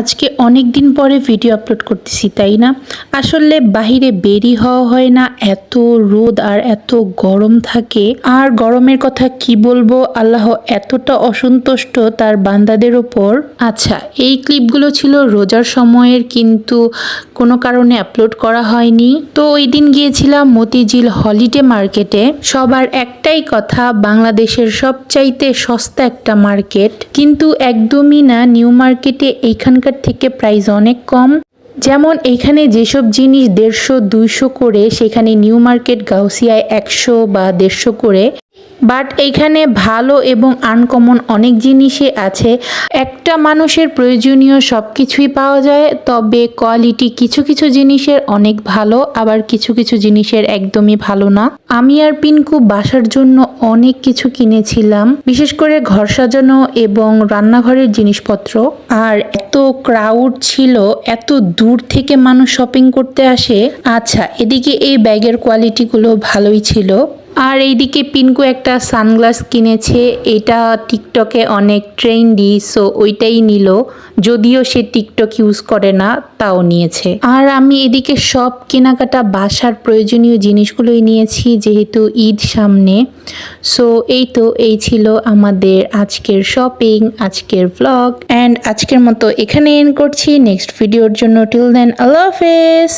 আজকে অনেক দিন পরে ভিডিও আপলোড করতেছি, তাই না? আসলে বাহিরে বেরি হওয়া হয় না, এত রোদ আর এত গরম থাকে। আর গরমের কথা কি বলব? আল্লাহ এতটা অসন্তুষ্ট তার বান্দাদের ওপর। আচ্ছা এই ক্লিপগুলো ছিল রোজার সময়ের, কিন্তু কোনো কারণে আপলোড করা হয়নি। তো ওই দিন গিয়েছিলাম মতিঝিল হলিডে মার্কেটে সবার একটাই কথা, বাংলাদেশের সবচাইতে সস্তা একটা মার্কেট কিন্তু একদমই না নিউ মার্কেটে এইখানকার থেকে প্রাইস অনেক কম। যেমন এখানে যেসব জিনিস দেড়শো, দুইশো করে, সেখানে নিউ মার্কেট গাউসিয়ায় একশো বা দেড়শো করে। বাট এইখানে ভালো এবং আনকমন অনেক জিনিসই আছে। একটা মানুষের প্রয়োজনীয় সব কিছুই পাওয়া যায়, তবে কোয়ালিটি কিছু কিছু জিনিসের অনেক ভালো, আবার কিছু কিছু জিনিসের একদমই ভালো না। আমি আর পিনকু বাসার জন্য অনেক কিছু কিনেছিলাম, বিশেষ করে ঘর সাজানো এবং রান্নাঘরের জিনিসপত্র। আর এত ক্রাউড ছিল, এত দূর থেকে মানুষ শপিং করতে আসে। আচ্ছা এদিকে এই ব্যাগের কোয়ালিটিগুলো ভালোই ছিল। আর এইদিকে পিনকু একটা সানগ্লাস কিনেছে। এটা টিকটকে অনেক ট্রেন্ডি, সো ওইটাই নিল। যদিও সে টিকটক ইউজ করে না, তাও নিয়েছে। আর আমি এদিকে সব কেনাকাটা বাসার প্রয়োজনীয় জিনিসগুলোই নিয়েছি, যেহেতু ঈদ সামনে। সো এই তো, এই ছিল আমাদের আজকের শপিং আজকের ব্লগ অ্যান্ড আজকের মতো এখানে এন্ড করছি। নেক্সট ভিডিওর জন্য টিল দেন আল্লাহ হাফেজ